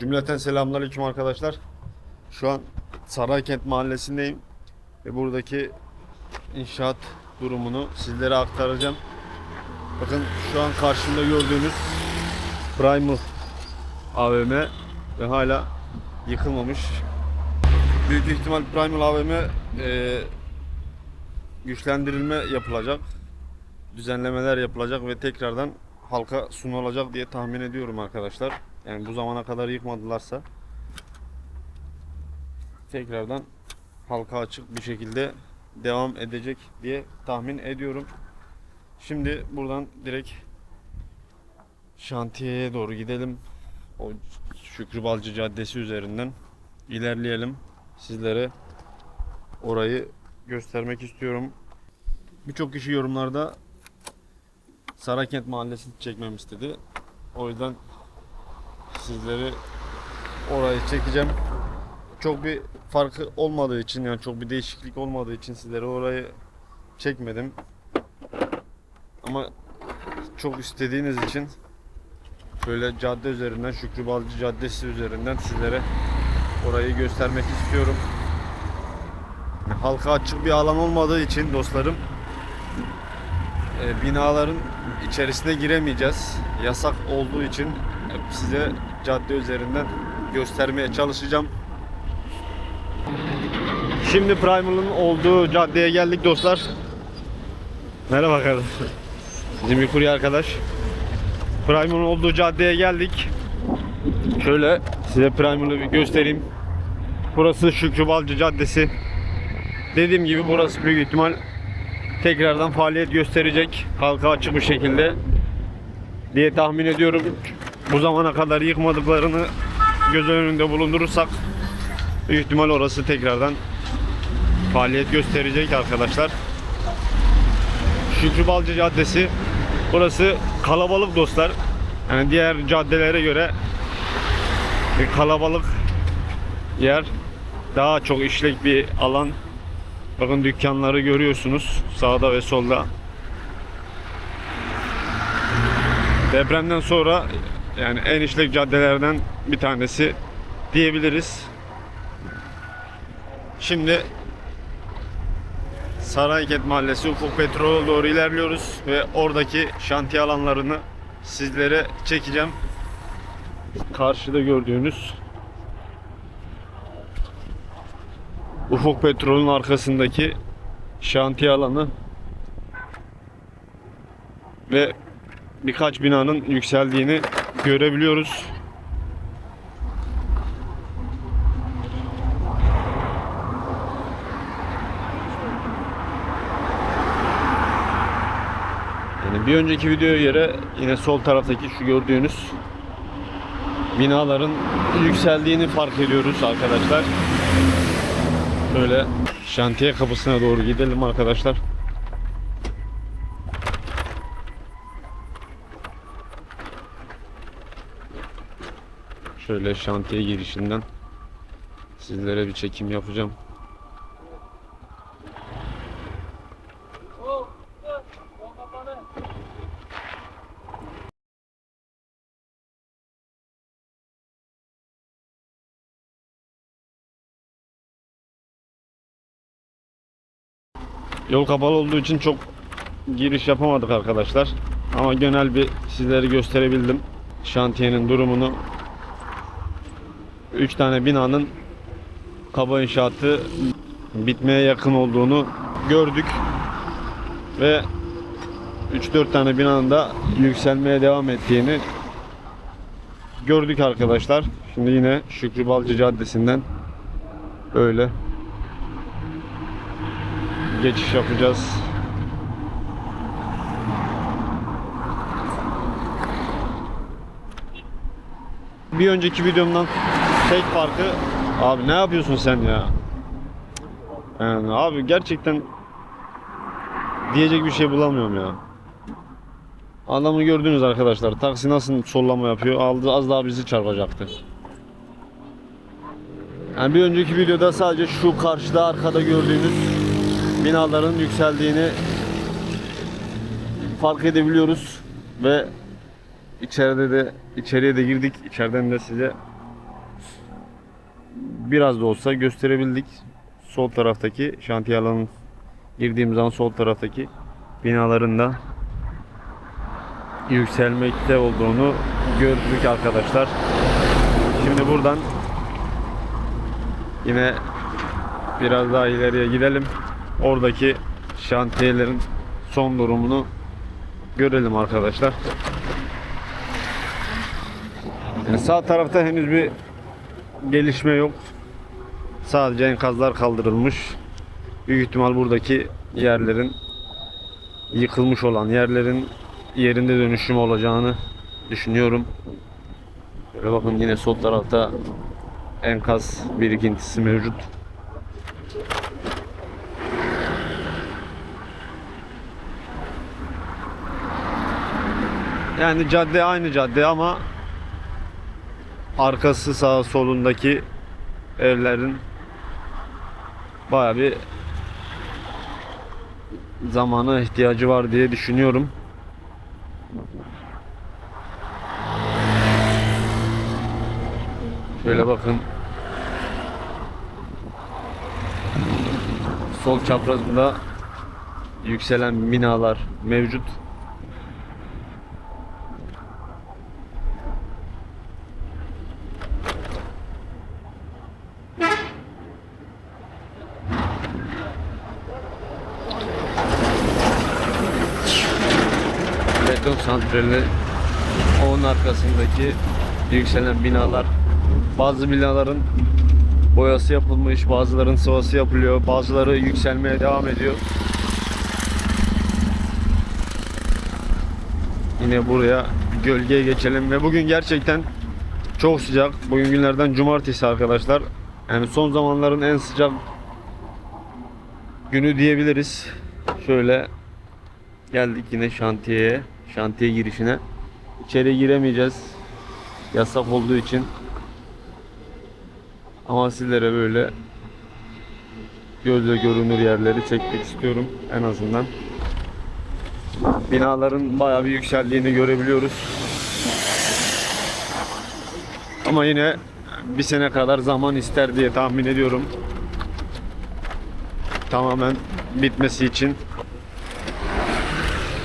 Cümleten selamünaleyküm arkadaşlar. Şu an Saraykent mahallesindeyim ve buradaki inşaat durumunu sizlere aktaracağım. Bakın şu an karşımda gördüğünüz Primal AVM ve hala yıkılmamış. Büyük ihtimal Primal AVM e, güçlendirilme yapılacak. Düzenlemeler yapılacak ve tekrardan halka sunulacak diye tahmin ediyorum arkadaşlar. Yani bu zamana kadar yıkmadılarsa tekrardan halka açık bir şekilde devam edecek diye tahmin ediyorum. Şimdi buradan direkt şantiyeye doğru gidelim. O Şükrü Balcı Caddesi üzerinden ilerleyelim. Sizlere orayı göstermek istiyorum. Birçok kişi yorumlarda Sarakent Mahallesi'ni çekmem istedi. O yüzden sizleri orayı çekeceğim. Çok bir farkı olmadığı için yani çok bir değişiklik olmadığı için sizlere orayı çekmedim. Ama çok istediğiniz için böyle cadde üzerinden Şükrü Balcı Caddesi üzerinden sizlere orayı göstermek istiyorum. Halka açık bir alan olmadığı için dostlarım e, binaların içerisine giremeyeceğiz. Yasak olduğu için size cadde üzerinden göstermeye çalışacağım. Şimdi Primal'ın olduğu caddeye geldik dostlar. Merhaba kardeşim. Bizim bir kurye arkadaş. Primal'ın olduğu caddeye geldik. Şöyle size Primal'ı bir göstereyim. Burası Şükrü Balcı Caddesi. Dediğim gibi burası büyük ihtimal tekrardan faaliyet gösterecek halka açık bir şekilde diye tahmin ediyorum. Bu zamana kadar yıkmadıklarını göz önünde bulundurursak büyük ihtimal orası tekrardan faaliyet gösterecek arkadaşlar. Şükrü Balcı Caddesi burası kalabalık dostlar. Yani diğer caddelere göre bir kalabalık yer daha çok işlek bir alan Bakın dükkanları görüyorsunuz sağda ve solda. Depremden sonra yani en işlek caddelerden bir tanesi diyebiliriz. Şimdi Sarayket Mahallesi Ufuk Petrol'e doğru ilerliyoruz ve oradaki şantiye alanlarını sizlere çekeceğim. Karşıda gördüğünüz Ufuk Petrol'ün arkasındaki şantiye alanı ve birkaç binanın yükseldiğini görebiliyoruz. Yani bir önceki videoya göre yine sol taraftaki şu gördüğünüz binaların yükseldiğini fark ediyoruz arkadaşlar. Şöyle şantiye kapısına doğru gidelim arkadaşlar. Şöyle şantiye girişinden sizlere bir çekim yapacağım. Yol kapalı olduğu için çok giriş yapamadık arkadaşlar. Ama genel bir sizlere gösterebildim. Şantiyenin durumunu. 3 tane binanın kaba inşaatı bitmeye yakın olduğunu gördük. Ve 3-4 tane binanın da yükselmeye devam ettiğini gördük arkadaşlar. Şimdi yine Şükrü Balcı Caddesi'nden böyle geçiş yapacağız. Bir önceki videomdan tek farkı abi ne yapıyorsun sen ya? Yani abi gerçekten diyecek bir şey bulamıyorum ya. Adamı gördünüz arkadaşlar. Taksi nasıl sollama yapıyor? Aldı az daha bizi çarpacaktı. Yani bir önceki videoda sadece şu karşıda arkada gördüğünüz binaların yükseldiğini fark edebiliyoruz ve içeride de içeriye de girdik. İçeriden de size biraz da olsa gösterebildik. Sol taraftaki şantiye alanın girdiğim zaman sol taraftaki binaların da yükselmekte olduğunu gördük arkadaşlar. Şimdi buradan yine biraz daha ileriye gidelim. Oradaki şantiyelerin son durumunu görelim arkadaşlar. Yani sağ tarafta henüz bir gelişme yok. Sadece enkazlar kaldırılmış. Büyük ihtimal buradaki yerlerin yıkılmış olan yerlerin yerinde dönüşüm olacağını düşünüyorum. Böyle bakın yine sol tarafta enkaz birikintisi mevcut. Yani cadde aynı cadde ama arkası sağ solundaki evlerin baya bir zamana ihtiyacı var diye düşünüyorum. Şöyle bakın. Sol çaprazında yükselen binalar mevcut. Beton santrali onun arkasındaki yükselen binalar. Bazı binaların boyası yapılmış bazıların sıvası yapılıyor bazıları yükselmeye devam ediyor. Yine buraya gölgeye geçelim ve bugün gerçekten çok sıcak. Bugün günlerden cumartesi arkadaşlar. Yani son zamanların en sıcak günü diyebiliriz. Şöyle Geldik yine şantiyeye. Şantiye girişine. İçeri giremeyeceğiz. Yasak olduğu için. Ama sizlere böyle gözle görünür yerleri çekmek istiyorum en azından. Binaların bayağı bir yükseldiğini görebiliyoruz. Ama yine bir sene kadar zaman ister diye tahmin ediyorum. Tamamen bitmesi için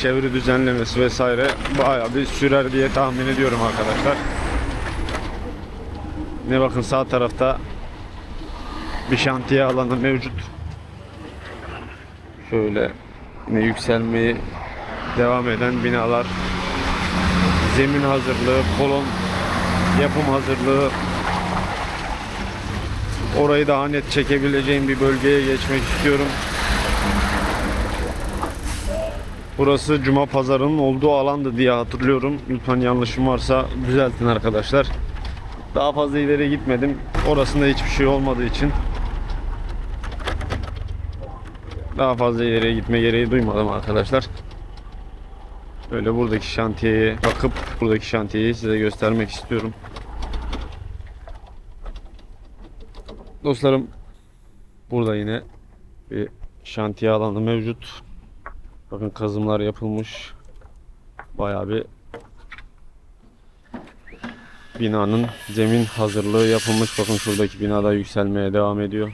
çevre düzenlemesi vesaire bayağı bir sürer diye tahmin ediyorum arkadaşlar. Ne bakın sağ tarafta bir şantiye alanı mevcut. Şöyle yine yükselmeyi devam eden binalar zemin hazırlığı, kolon yapım hazırlığı orayı daha net çekebileceğim bir bölgeye geçmek istiyorum. Burası Cuma Pazarı'nın olduğu alandı diye hatırlıyorum. Lütfen yanlışım varsa düzeltin arkadaşlar. Daha fazla ileri gitmedim. Orasında hiçbir şey olmadığı için daha fazla ileriye gitme gereği duymadım arkadaşlar. Böyle buradaki şantiyeye bakıp buradaki şantiyeyi size göstermek istiyorum. Dostlarım burada yine bir şantiye alanı mevcut. Bakın kazımlar yapılmış. Bayağı bir binanın zemin hazırlığı yapılmış. Bakın şuradaki binada yükselmeye devam ediyor.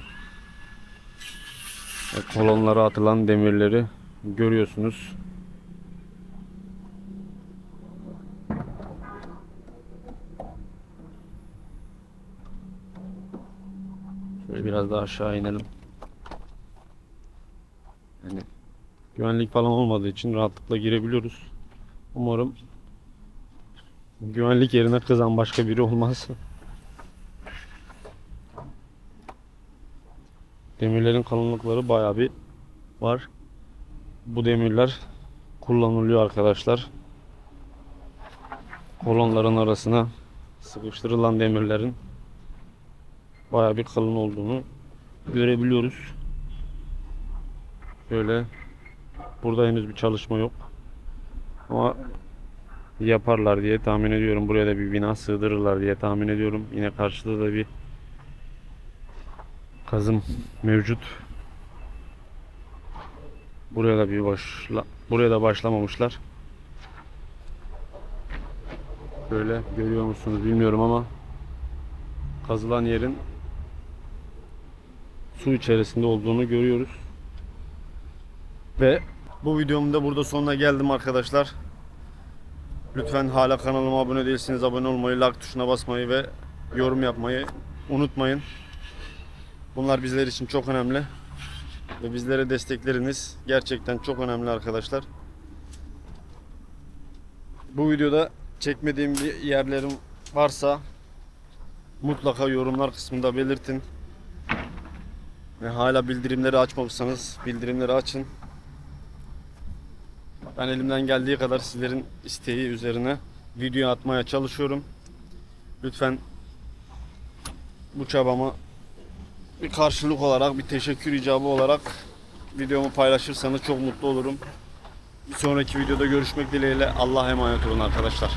Ve kolonlara atılan demirleri görüyorsunuz. Şöyle biraz daha aşağı inelim. Yani Güvenlik falan olmadığı için rahatlıkla girebiliyoruz. Umarım güvenlik yerine kızan başka biri olmaz. Demirlerin kalınlıkları bayağı bir var. Bu demirler kullanılıyor arkadaşlar. Kolonların arasına sıkıştırılan demirlerin bayağı bir kalın olduğunu görebiliyoruz. Şöyle Burada henüz bir çalışma yok. Ama yaparlar diye tahmin ediyorum. Buraya da bir bina sığdırırlar diye tahmin ediyorum. Yine karşıda da bir kazım mevcut. Buraya da bir başla buraya da başlamamışlar. Böyle görüyor musunuz bilmiyorum ama kazılan yerin su içerisinde olduğunu görüyoruz. Ve bu videomun da burada sonuna geldim arkadaşlar. Lütfen hala kanalıma abone değilseniz abone olmayı, like tuşuna basmayı ve yorum yapmayı unutmayın. Bunlar bizler için çok önemli. Ve bizlere destekleriniz gerçekten çok önemli arkadaşlar. Bu videoda çekmediğim bir yerlerim varsa mutlaka yorumlar kısmında belirtin. Ve hala bildirimleri açmamışsanız bildirimleri açın. Ben elimden geldiği kadar sizlerin isteği üzerine video atmaya çalışıyorum. Lütfen bu çabama bir karşılık olarak, bir teşekkür icabı olarak videomu paylaşırsanız çok mutlu olurum. Bir sonraki videoda görüşmek dileğiyle Allah'a emanet olun arkadaşlar.